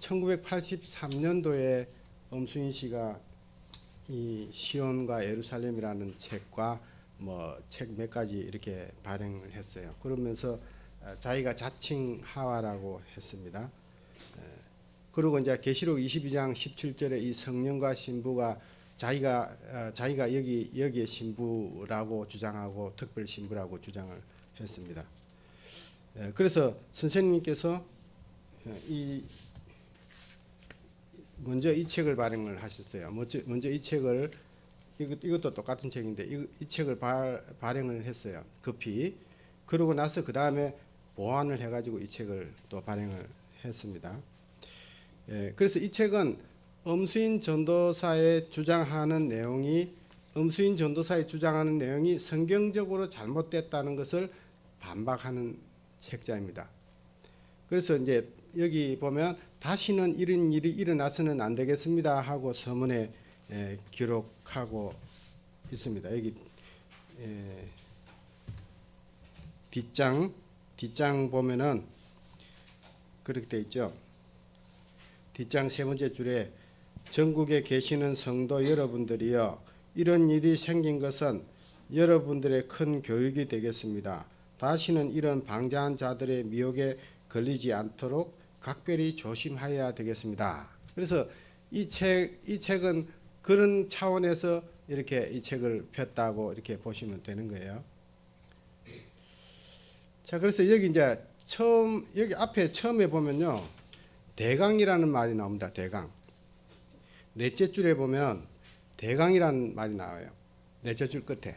1983년도에 엄수인 씨가 이 시온과 예루살렘이라는 책과 뭐 책 몇 가지 이렇게 발행을 했어요. 그러면서 어, 자기가 자칭 하와라고 했습니다. 에, 그리고 이제 계시록 22장 17절에 이 성령과 신부가 자기가 어, 자기가 여기 여기에 신부라고 주장하고 특별 신부라고 주장을 했습니다. 에, 그래서 선생님께서 어, 이 먼저 이 책을 발행을 하셨어요. 먼저, 먼저 이 책을 이것, 이것도 똑같은 책인데 이, 이 책을 발, 발행을 했어요. 급히 그러고 나서 그 다음에 보완을 해가지고 이 책을 또 발행을 했습니다. 예, 그래서 이 책은 엄수인 전도사의 주장하는 내용이 엄수인 전도사의 주장하는 내용이 성경적으로 잘못됐다는 것을 반박하는 책자입니다. 그래서 이제 여기 보면 다시는 이런 일이 일어나서는 안 되겠습니다 하고 서문에 에, 기록하고 있습니다. 여기 에, 뒷장 뒷장 보면은 그렇게 돼 있죠. 뒷장 세 번째 줄에 전국에 계시는 성도 여러분들이여 이런 일이 생긴 것은 여러분들의 큰 교육이 되겠습니다. 다시는 이런 방자한 자들의 미혹에 걸리지 않도록 각별히 조심하여야 되겠습니다. 그래서 이 책, 이 책은 그런 차원에서 이렇게 이 책을 폈다고 이렇게 보시면 되는 거예요. 자, 그래서 여기 이제 처음 여기 앞에 처음에 보면요, 대강이라는 말이 나옵니다. 대강. 넷째 줄에 보면 대강이라는 말이 나와요. 넷째 줄 끝에.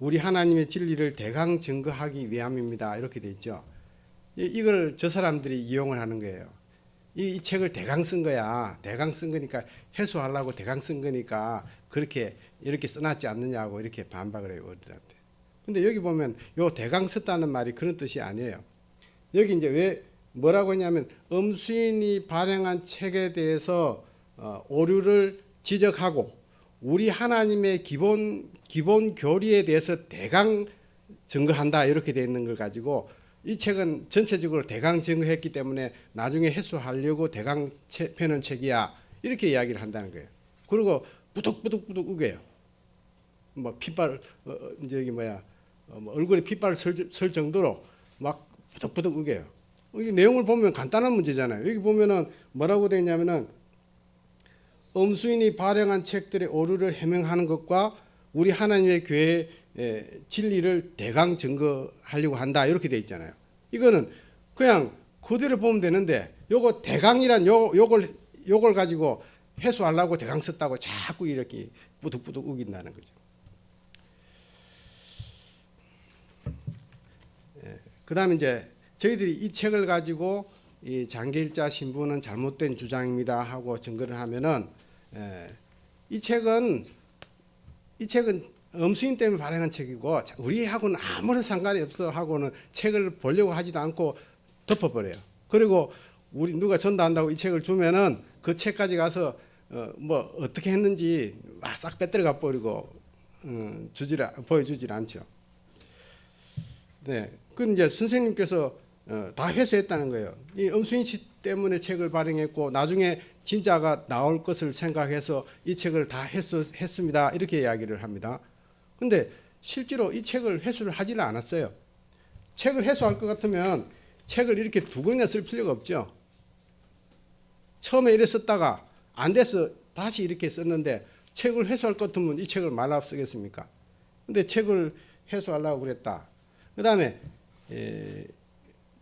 우리 하나님의 진리를 대강 증거하기 위함입니다. 이렇게 돼 있죠. 이- 이걸 저 사람들이 이용을 하는 거예요. 이, 이 책을 대강 쓴 거야. 대강 쓴 거니까 해소하려고 대강 쓴 거니까 그렇게 이렇게 써놨지 않느냐고 이렇게 반박을 해요. 어들한테. 근데 여기 보면 요 대강 썼다는 말이 그런 뜻이 아니에요. 여기 이제 왜 뭐라고 했냐면 엄수인이 발행한 책에 대해서 어, 오류를 지적하고 우리 하나님의 기본 기본 교리에 대해서 대강 증거한다 이렇게 돼 있는 걸 가지고 이 책은 전체적으로 대강 증거했기 때문에 나중에 해소하려고 대강 채, 펴는 책이야 이렇게 이야기를 한다는 거예요. 그리고 부득부득부득 우겨요. 뭐 핏발 어, 어, 이제 여기 뭐야 어, 뭐 얼굴에 핏발을 설, 설 정도로 막 부득부득 우겨요. 이 내용을 보면 간단한 문제잖아요. 여기 보면은 뭐라고 되어 있냐면은 엄수인이 발행한 책들의 오류를 해명하는 것과 우리 하나님의 교회의 에, 진리를 대강 증거하려고 한다 이렇게 돼 있잖아요. 이거는 그냥 그대로 보면 되는데 요거 대강이란 요 요걸 요걸 가지고 해소하려고 대강 썼다고 자꾸 이렇게 부득부득 우긴다는 거죠. 예, 그다음에 이제 저희들이 이 책을 가지고 이 장기일자 신부는 잘못된 주장입니다 하고 증거를 하면은 예, 이 책은 이 책은 엄수인 때문에 발행한 책이고 자, 우리하고는 아무런 상관이 없어 하고는 책을 보려고 하지도 않고 덮어버려요. 그리고 우리 누가 전도한다고 이 책을 주면은 그 책까지 가서 어, 뭐 어떻게 했는지 막싹 빼들어가 버리고 어, 주질 보여주질 않죠. 네, 그 이제 선생님께서 어, 다 회수했다는 거예요. 이 엄수인 씨 때문에 책을 발행했고 나중에 진짜가 나올 것을 생각해서 이 책을 다 회수했습니다. 이렇게 이야기를 합니다. 근데 실제로 이 책을 회수를 하지를 않았어요. 책을 회수할 것 같으면 책을 이렇게 두 권이나 쓸 필요가 없죠. 처음에 이래 썼다가 안 돼서 다시 이렇게 썼는데 책을 회수할 것 같으면 이 책을 말라 쓰겠습니까? 근데 책을 회수하려고 그랬다. 그 다음에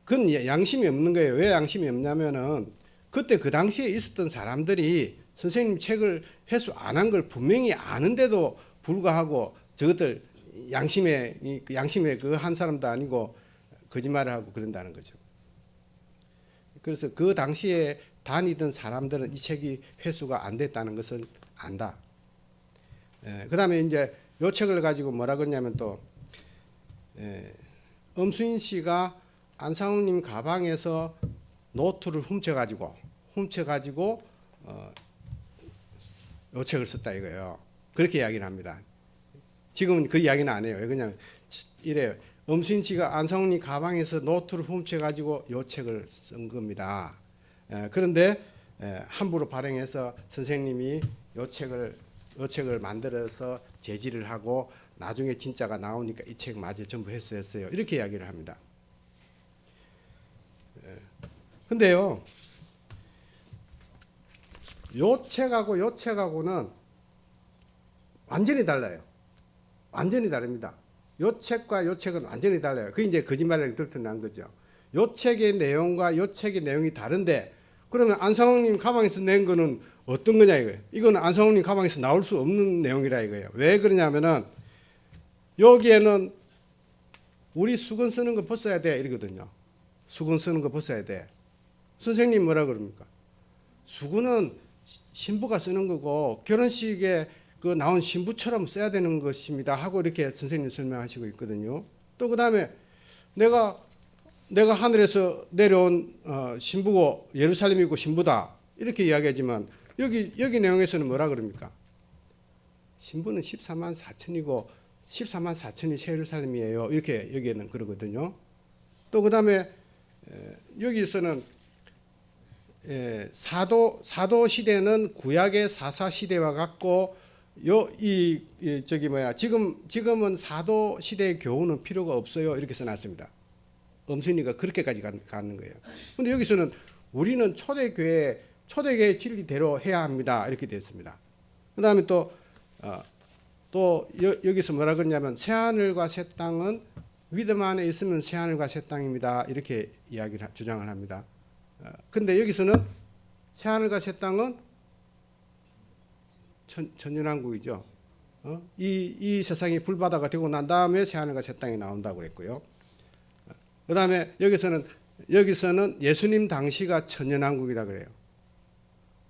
그건 양심이 없는 거예요. 왜 양심이 없냐면은 그때 그 당시에 있었던 사람들이 선생님 책을 회수 안 한 걸 분명히 아는데도 불구하고 저것들 양심에 이 양심에 그 한 사람도 아니고 거짓말을 하고 그런다는 거죠. 그래서 그 당시에 다니던 사람들은 이 책이 회수가 안 됐다는 것을 안다. 예, 그다음에 이제 요 책을 가지고 뭐라 그러냐면 또 예, 엄수인 씨가 안상우님 가방에서 노트를 훔쳐가지고 훔쳐가지고 어, 요 책을 썼다 이거예요. 그렇게 이야기를 합니다. 지금은 그 이야기는 안 해요. 왜냐면 이래 엄수인 씨가 안성훈이 가방에서 노트를 훔쳐가지고 요 책을 쓴 겁니다. 에, 그런데 에, 함부로 발행해서 선생님이 요 책을 요 책을 만들어서 제지를 하고 나중에 진짜가 나오니까 이 책 맞아 전부 했어요. 이렇게 이야기를 합니다. 에, 근데요, 요 책하고 요 책하고는 완전히 달라요. 완전히 다릅니다. 요 책과 요 책은 완전히 달라요. 그게 이제 거짓말을 들통난 거죠. 요 책의 내용과 요 책의 내용이 다른데 그러면 안상홍님 가방에서 낸 거는 어떤 거냐 이거예요. 이거는 안상홍님 가방에서 나올 수 없는 내용이라 이거예요. 왜 그러냐면은 여기에는 우리 수건 쓰는 거 벗어야 돼 이러거든요. 수건 쓰는 거 벗어야 돼. 선생님 뭐라 그럽니까? 수건은 신부가 쓰는 거고 결혼식에 그 나온 신부처럼 써야 되는 것입니다 하고 이렇게 선생님 설명하시고 있거든요. 또 그다음에 내가 내가 하늘에서 내려온 어, 신부고 예루살렘이고 신부다 이렇게 이야기하지만 여기 여기 내용에서는 뭐라 그럽니까? 신부는 14만 4천이고 14만 4천이 새 예루살렘이에요. 이렇게 여기에는 그러거든요. 또 그다음에 에, 여기서는 에, 사도 사도 시대는 구약의 사사 시대와 같고 요이 이, 저기 뭐야 지금 지금은 사도 시대의 교훈은 필요가 없어요 이렇게 써놨습니다. 엄순이가 그렇게까지 가- 가는 거예요. 근데 여기서는 우리는 초대교회 초대교회 진리대로 해야 합니다 이렇게 되었습니다. 그 다음에 또 어, 또 여, 여기서 뭐라 그러냐면 새 하늘과 새 땅은 믿음 안에 있으면 새 하늘과 새 땅입니다 이렇게 이야기를 하- 주장을 합니다. 어, 근데 여기서는 새 하늘과 새 땅은 천, 천연왕국이죠. 어? 이, 이 세상이 불바다가 되고 난 다음에 새 하늘과 새 땅이 나온다고 그랬고요. 그 다음에 여기서는 여기서는 예수님 당시가 천년왕국이다 그래요.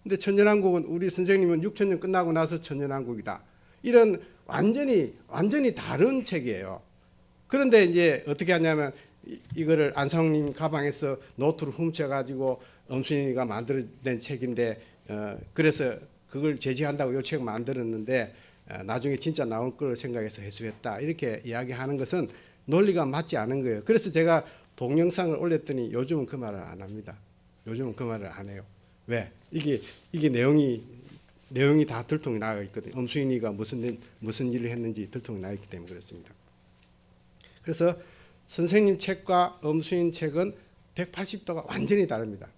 근데 천년왕국은 우리 선생님은 6천 년 끝나고 나서 천년왕국이다. 이런 완전히 완전히 다른 책이에요. 그런데 이제 어떻게 하냐면 이, 이거를 안성님 가방에서 노트를 훔쳐가지고 엄순이가 만들어낸 책인데 어, 그래서 그걸 제지한다고 이 책을 만들었는데 어, 나중에 진짜 나올 걸 생각해서 해수했다 이렇게 이야기하는 것은 논리가 맞지 않은 거예요. 그래서 제가 동영상을 올렸더니 요즘은 그 말을 안 합니다. 요즘은 그 말을 안 해요. 왜? 이게 이게 내용이 내용이 다 들통이 나가 있거든요. 엄수인이가 무슨 일- 무슨 일을 했는지 들통이 나 있기 때문에 그렇습니다. 그래서 선생님 책과 엄수인 책은 180도가 완전히 다릅니다.